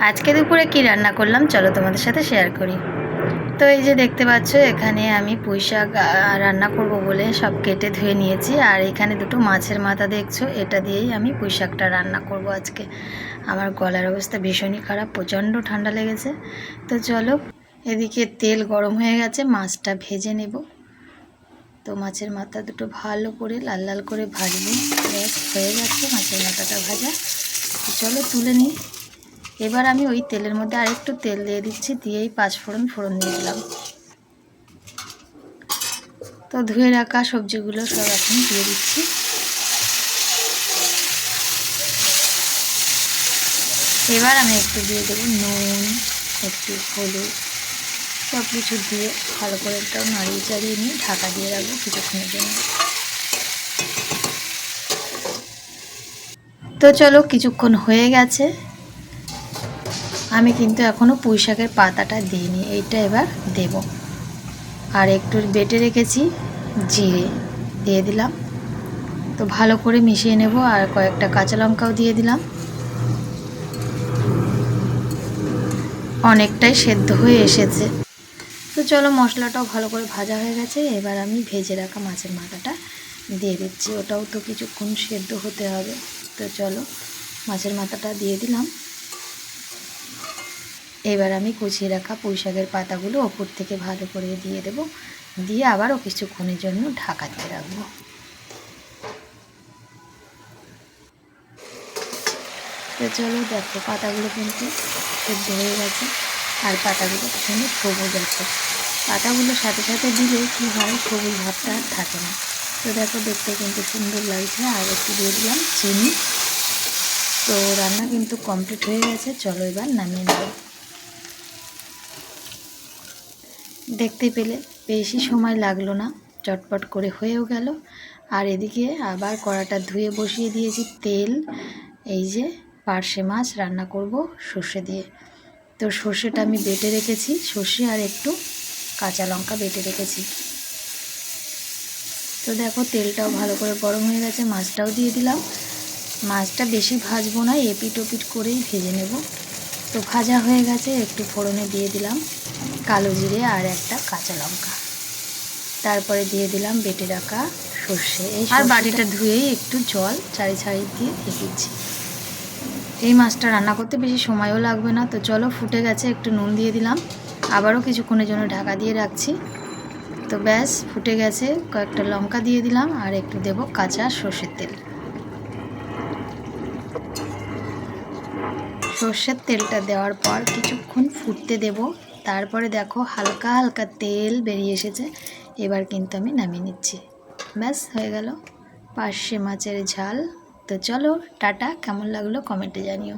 আজকে দুপুরে কি রান্না করলাম, চলো তোমাদের সাথে শেয়ার করি। তো এই যে দেখতে পাচ্ছ, এখানে আমি পুঁই শাক রান্না করব বলে সব কেটে ধুয়ে নিয়েছি। আর এখানে দুটো মাছের মাথা দেখছ, এটা দিয়েই আমি পুঁই শাকটা রান্না করব আজকে। আমার গলার অবস্থা ভীষণই খারাপ, প্রচণ্ড ঠান্ডা লেগেছে। তো চলো, এদিকে তেল গরম হয়ে গেছে, মাছটা ভেজে নেব। তো মাছের মাথা দুটো ভালো করে, লাল লাল করে ভাজবো। হয়ে গেছে মাছের মাথাটা ভাজা। চলো তুলে নিই। এবার আমি ওই তেলের মধ্যে আরেকটু তেল দিয়ে দিচ্ছি, দিয়েই পাঁচ ফোড়ন ফোড়ন দিয়ে দিলাম। তো ধুয়ে রাখা সবজিগুলো সব এখন দিয়ে দিচ্ছি। এবার আমি একটু দিয়ে দেবো নুন, একটু হলুদ সব কিছু দিয়ে ভালো করে একটাও নাড়িয়ে চাড়িয়ে নিয়ে ঢাকা দিয়ে রাখব কিছুক্ষণের জন্য। তো চলো কিছুক্ষণ হয়ে গেছে। আমি কিন্তু এখনও পুঁই শাকের পাতাটা দিইনি, এইটা এবার দেব। আর একটু বেটে রেখেছি জিরে, দিয়ে দিলাম। তো ভালো করে মিশিয়ে নেব আর কয়েকটা কাঁচা লঙ্কাও দিয়ে দিলাম। অনেকটাই সেদ্ধ হয়ে এসেছে। তো চলো মশলাটাও ভালো করে ভাজা হয়ে গেছে, এবার আমি ভেজে রাখা মাছের মাথাটা দিয়ে দিচ্ছি। ওটাও তো কিছুক্ষণ সেদ্ধ হতে হবে। তো চলো মাছের মাথাটা দিয়ে দিলাম। এবার আমি কুচিয়ে রাখা পুঁই শাকের পাতাগুলো ওপর থেকে ভালো করে দিয়ে দেব। দিয়ে আবারও কিছুক্ষণের জন্য ঢাকা দিয়ে রাখব। তো চলো দেখো, পাতাগুলো কিন্তু সেদ্ধ হয়ে গেছে আর পাতাগুলো সুন্দর সবুজ আছে। পাতাগুলোর সাথে সাথে দিলে কী হয়, সবুজ ভাবটা আর থাকে না। তো দেখো, দেখতে কিন্তু সুন্দর লাগছে। আর একটু দিয়ে দিলাম চিনি। তো রান্না কিন্তু কমপ্লিট হয়ে গেছে। চলো এবার নামিয়ে নেব। দেখতে পেলে বেশি সময় লাগল না, চটপট করে হয়েও গেল। আর এদিকে আবার কড়াটা ধুয়ে বসিয়ে দিয়েছি তেল, এই যে পার্শে মাছ রান্না করব সর্ষে দিয়ে। তো সর্ষেটা আমি বেটে রেখেছি, সর্ষে আর একটু কাঁচা লঙ্কা বেটে রেখেছি। তো দেখো তেলটাও ভালো করে গরম হয়ে গেছে, মাছটাও দিয়ে দিলাম। মাছটা বেশি ভাজবো না এপিট ওপিট করেই ভেজে নেব। তো ভাজা হয়ে গেছে একটু ফোড়নে দিয়ে দিলাম কালো জিরে আর একটা কাঁচা লঙ্কা। তারপরে দিয়ে দিলাম বেটে রাখা সর্ষে। এই আর বাটিটা ধুয়েই একটু জল চারি চারি দিয়ে দিচ্ছি। এই মাছটা রান্না করতে বেশি সময়ও লাগবে না তো চলো ফুটে গেছে একটু নুন দিয়ে দিলাম। আবারও কিছুক্ষণের জন্য ঢাকা দিয়ে রাখছি। তো ব্যাস ফুটে গেছে কয়েকটা লঙ্কা দিয়ে দিলাম আর একটু দেব কাঁচা সর্ষের তেল। সর্ষের তেলটা দেওয়ার পর কিছুক্ষণ ফুটতে দেব। তারপরে দেখো হালকা হালকা তেল বেরিয়ে এসেছে। এবার কিন্তু আমি নামিয়ে নিচ্ছি। ব্যাস, হয়ে গেল। পার্শে মাছের ঝাল। তো চলো, টাটা। কেমন লাগল কমেন্টে জানিও।